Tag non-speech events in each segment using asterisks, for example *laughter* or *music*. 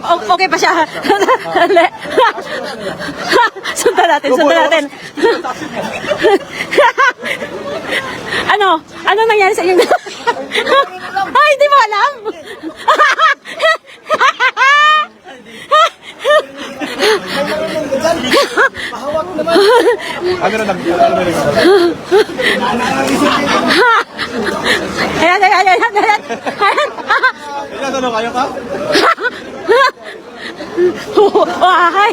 okay, okay pa siya. Dali. *laughs* *laughs* Sundan natin, sundan natin. *laughs* ano? Ano nangyari sa inyong Ay, hindi mo alam? Ano na lang? Ano na lang? Ayan, ayan, ayan, ayan. Ayan. Ano kayo ka? Why?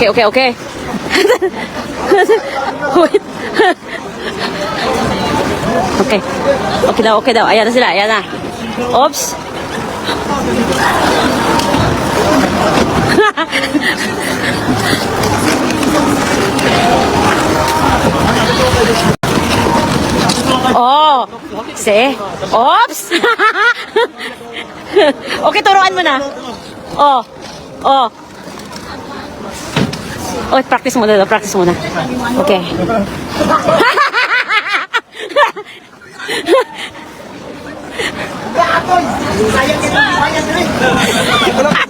Okay, okay, okay. Wait. Okay. Okay daw, okay daw. Ayan na sila, ayan na. Oops. Oh, see? Oops! *laughs* okay, turuan mo na. Oh, oh. Oh, practice muna daw, practice muna. Okay. *laughs*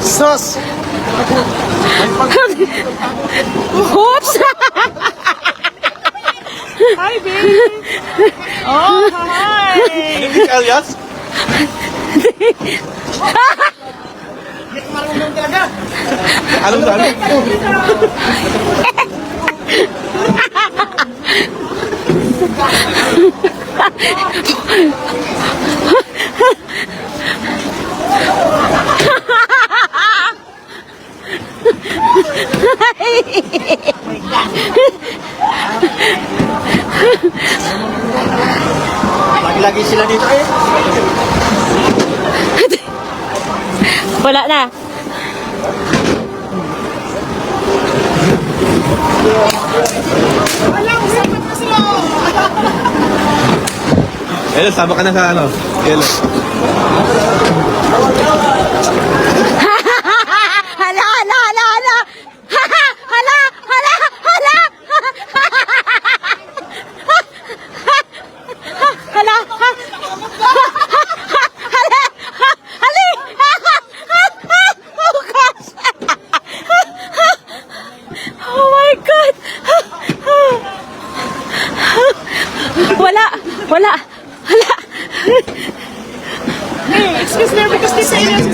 Sus! *laughs* Oops! Hi, babe. Oh, hi. Hindi ka alias? Alam na, alam. Lagi-lagi sila dito eh. Wala na. Hello, sama ka na sa ano? Hello. Wala! Wala! Hey, excuse me because this area is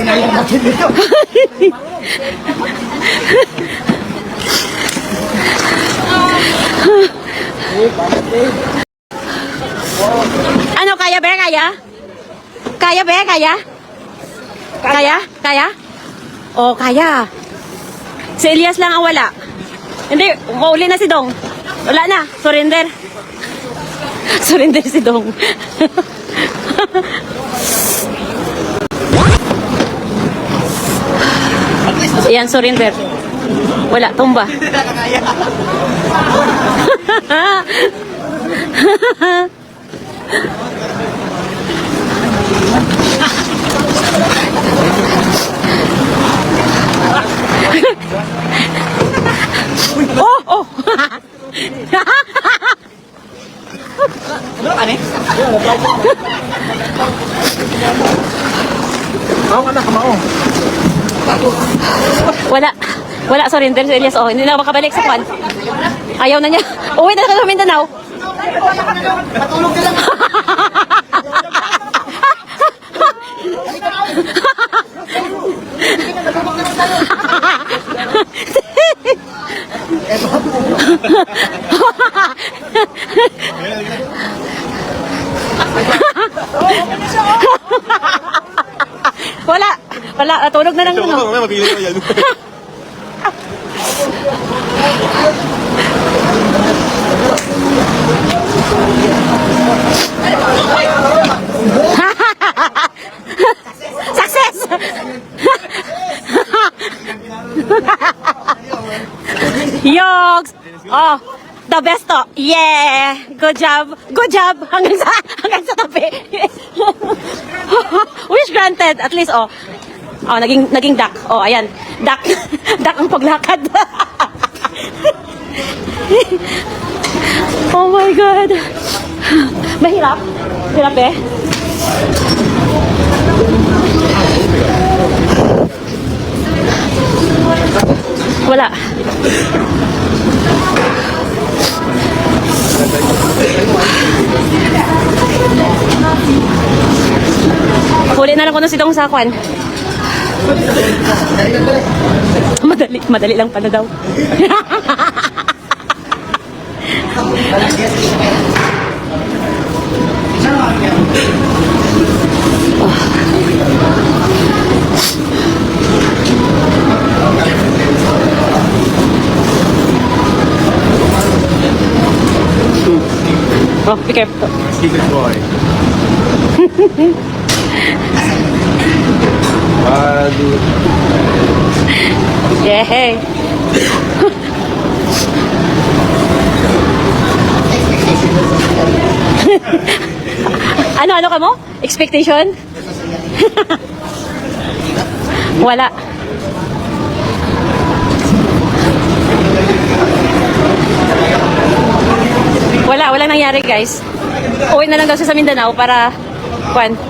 Ano, kaya ba? Kaya? Kaya ba? Kaya? Kaya? Kaya? Oh, kaya. Si Elias lang ang wala. Hindi, mauli na si Dong. Wala na, surrender. *laughs* surrender si Dong. Yan, surrender. Wala, tumba. *laughs* Oh, oh. *laughs* Ako ka na, kamao. Wala. Wala, surrender si Elias. Oh, hindi na makabalik sa kwan. Ayaw na niya. Uwi na sa Mindanao. *laughs* *laughs* Wala. Wala, natulog na lang Ito ko, ano. mamaya ko yan. *laughs* Success! *laughs* Yogs! Oh, the best to. Yeah! Good job. Good job. *laughs* Hanggang sa, hanggang sa tabi. *laughs* Wish granted. At least, oh. Oh, naging, naging duck. Oh, ayan. Duck. *laughs* duck ang paglakad. oh my God. Mahirap. Hirap eh. Wala. Huli na lang ko na si Dong Sakwan. madali, madali lang pala daw. *laughs* oh, careful. Secret boy. Dude. Yay! ano, ano ka mo? Expectation? *laughs* Wala. Wala, wala nangyari guys. Uwi na lang daw siya sa Mindanao para, kwan, *laughs*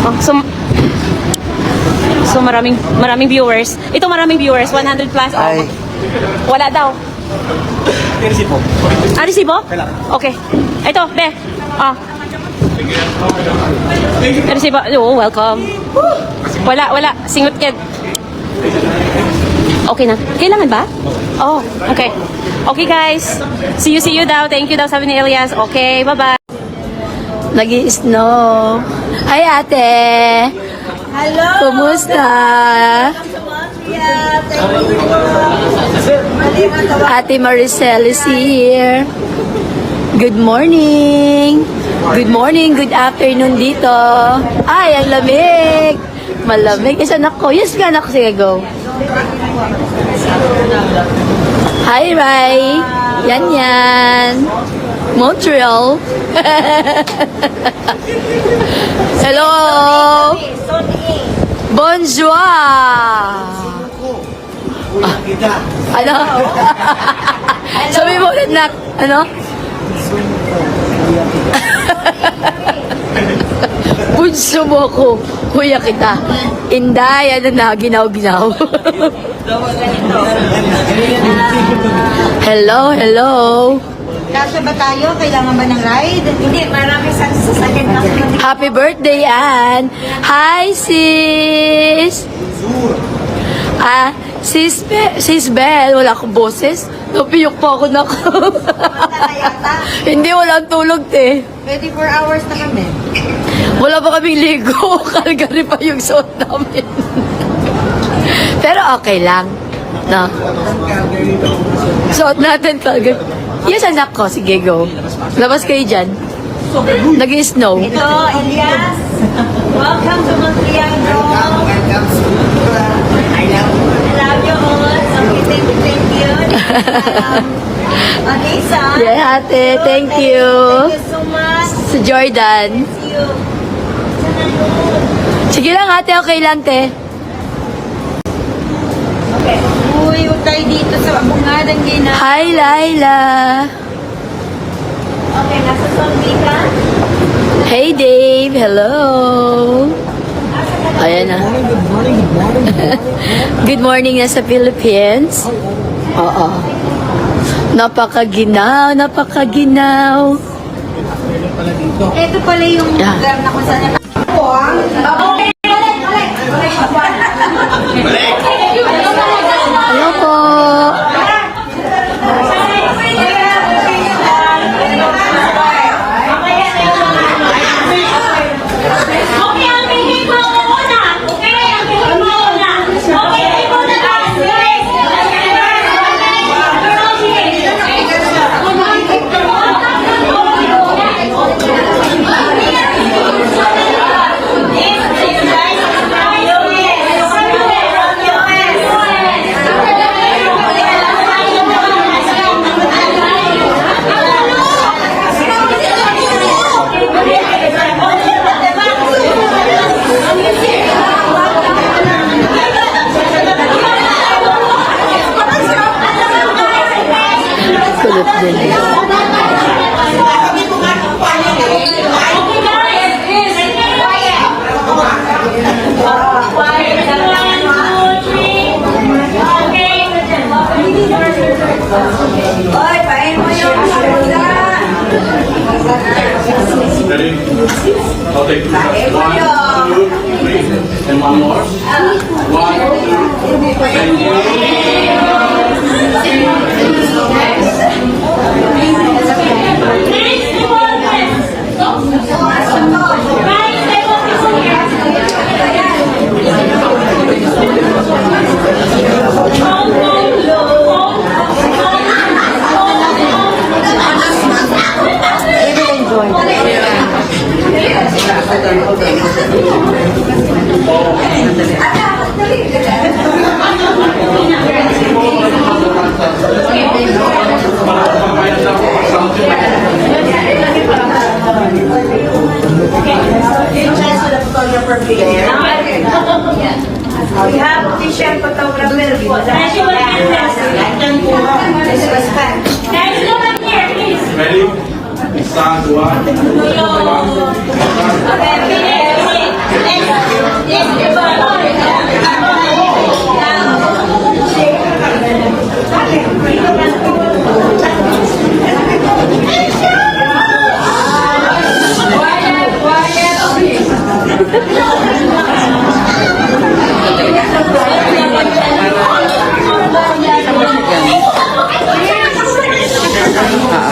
Oh, so, so maraming maraming viewers. Ito maraming viewers, 100 plus. Oh, Ay. Wala daw. Mo. Ah, resibo? Okay. Ito, be. Ah. Resibo. Oh, welcome. Wala, wala. Singot kid. Okay na. Kailangan ba? Oh, okay. Okay, guys. See you, see you daw. Thank you daw, sabi ni Elias. Okay, bye-bye. Nag-i-snow. Hi, ate. Hello! Kumusta? Ate Maricel is here. Good morning. Good morning, good afternoon dito. Ay, ang lamig. Malamig. Isa anak ko. Yes, ka anak ko. Sige, go. Hi, Rai. Yan, yan. Montreal. *laughs* Hello. Bonjour. Ano? Sabi mo ulit na, ano? Punso mo ko, kuya kita. Inday, ano na, ginaw-ginaw. hello, hello. Kasya ba tayo? Kailangan ba ng ride? Hindi, marami sa sasakyan na Happy birthday, Ann. Hi, sis. Ah, sis, Be sis Belle, wala akong boses. Napiyok pa ako na yata. Hindi, walang tulog, te. 24 hours na kami. Wala pa kaming ligo. *laughs* Calgary pa yung suot namin. Pero okay lang. No? Suot natin Calgary. Yes, anak ko. Sige, go. Labas kayo dyan. Nag-snow. Ito, Elias. Welcome to Montreal, bro. I love you all. So, thank you, thank you. *laughs* Um, Anissa. Yeah, ate. Thank you. Thank you so much. Si Jordan. You. Sige lang, ate. Okay lang, te. Huwag tayo dito sa bungadang gina. Hi, Laila. Okay, nasa zombie ka? Hey, Dave. Hello. Ayan na. *laughs* Good morning na sa Philippines. Oo. Napakaginaw, napakaginaw. Ito pala yung Yeah. lugar na kung saan yung... Okay, balik, balik. Hello *laughs* We have official photographer. Guys, look up here, please. Ready? Stand one.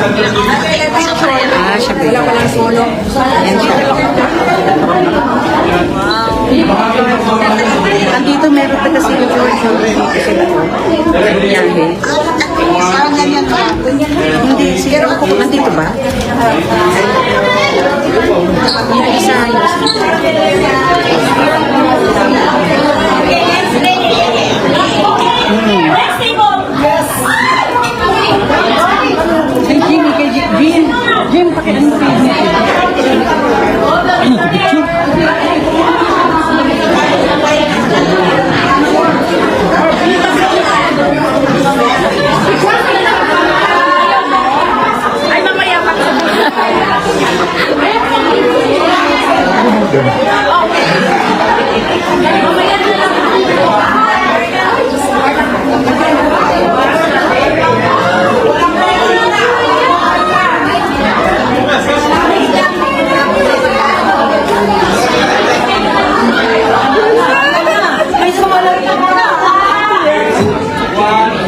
Ah, siya ba? Wala palang solo. Yan siya. Andito meron pa kasi yung George dito sila ko. Biyahe. Hindi, siguro ako nandito ba? Yung isa, yung isa. One,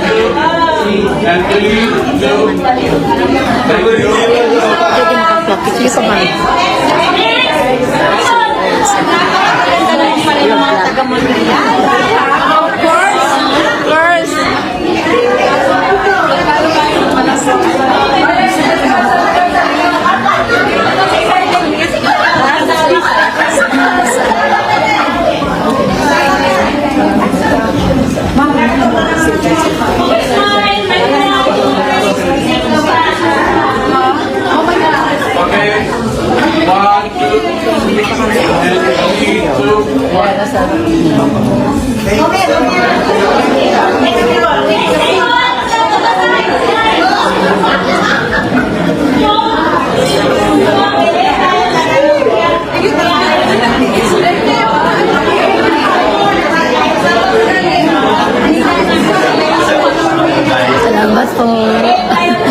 two, three, and three, two. Very good. Sige pa man. Salamat po.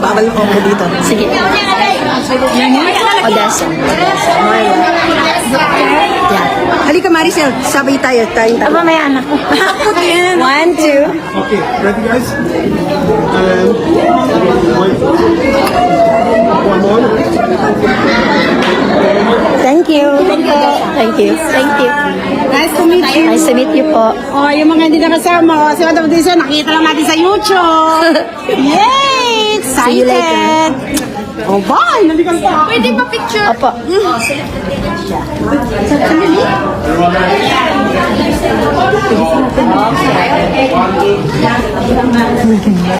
Bawal po ako dito. Sige. Odessa. Yeah. Halika Maricel, sabay tayo. tayo tayo. Aba, may anak ko. One, two. Okay, ready guys? And. One more. Thank you. Thank you. Thank you. Thank you. Nice to meet you. Nice to meet you po. Oh, yung mga hindi nakasama, si Madam Dizon, nakita lang natin sa YouTube. *laughs* Yay! See you later. Oh, bye! Nalikan pa. Pwede pa picture? Opo. Everyone ready? One, two.